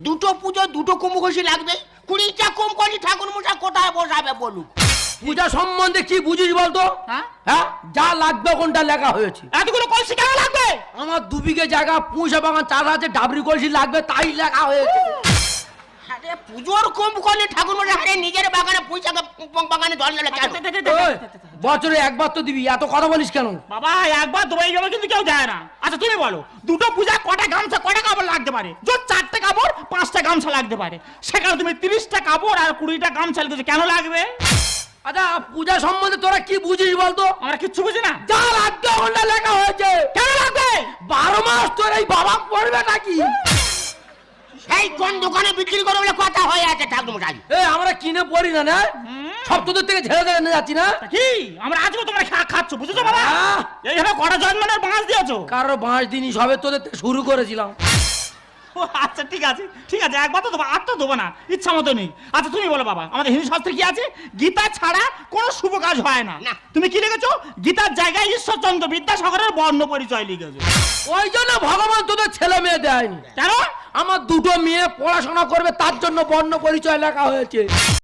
দুটো পুজো দুটো কুম্ভঘষি লাগবে। কুড়িটা কুম্ভঘষি ঠাকুর মশা কোথায় বসাবে বলুন? পূজা সম্বন্ধে কি বুঝিস বলতো? হ্যাঁ? হ্যাঁ? যা লাগবে কোনটা লেখা হয়েছে। এতগুলো কলসি কেন লাগবে? আমার দুবিঘে জায়গা পুঁষা বাগান চার আছে ডাবরি কলসি লাগবে তাই লেখা হয়েছে। আরে পুজোর কুম্ভঘষি ঠাকুর মশা নিজের বাগানে পুঁইশাকে বাগানে ধর নিলে বছরে একবার তো দিবি এত কথা বলিস কেন? বাবা একবার দুবাই যাবে কিন্তু কেউ যায় না। আচ্ছা তুমি বলো দুটো পূজা কটা গামছা কটা কাপড় লাগতে পারে? জোর চারটে কাপড় পাঁচটা গামছা লাগতে পারে। সেখানে তুমি তিরিশটা কাপড় আর কুড়িটা গামছা লিখেছো কেন লাগবে? আচ্ছা পূজা সম্বন্ধে তোরা কি বুঝিস বলতো? আমরা কিচ্ছু বুঝি না। যা লাগবে কোনটা লেখা হয়েছে। কেন লাগবে? বারো মাস তোর এই বাবা পড়বে নাকি? এই কোন দোকানে বিক্রি করে বলে কথা হয়ে ঠাকুর মশাই এ আমরা কিনে পড়ি না না? সব তোদের থেকে ছেড়ে দিয়ে নিয়ে যাচ্ছি না? কি? আমরা আজকে তোমরা খা খাচ্ছ বুঝেছ বাবা? এইভাবে কটা জন্মের বাঁশ দিয়েছ? কারও বাঁশ দিনই সবে তোদের থেকে শুরু করেছিলাম। ও, আচ্ছা ঠিক আছে ঠিক আছে একবার তো দেবো আর তো দেবো না ইচ্ছা মতো নেই। আচ্ছা তুমি বলো বাবা আমাদের হিন্দু শাস্ত্রে কি আছে? গীতা ছাড়া কোনো শুভ কাজ হয় না। না। তুমি কি লিখেছো? গীতার জায়গায় ঈশ্বরচন্দ্র বিদ্যাসাগরের বর্ণ পরিচয় লিখেছো। ওই জন্য ভগবান তোদের ছেলে মেয়ে দেয়নি। কেন? আমার দুটো মেয়ে পড়াশোনা করবে তার জন্য বর্ণ পরিচয় লেখা হয়েছে।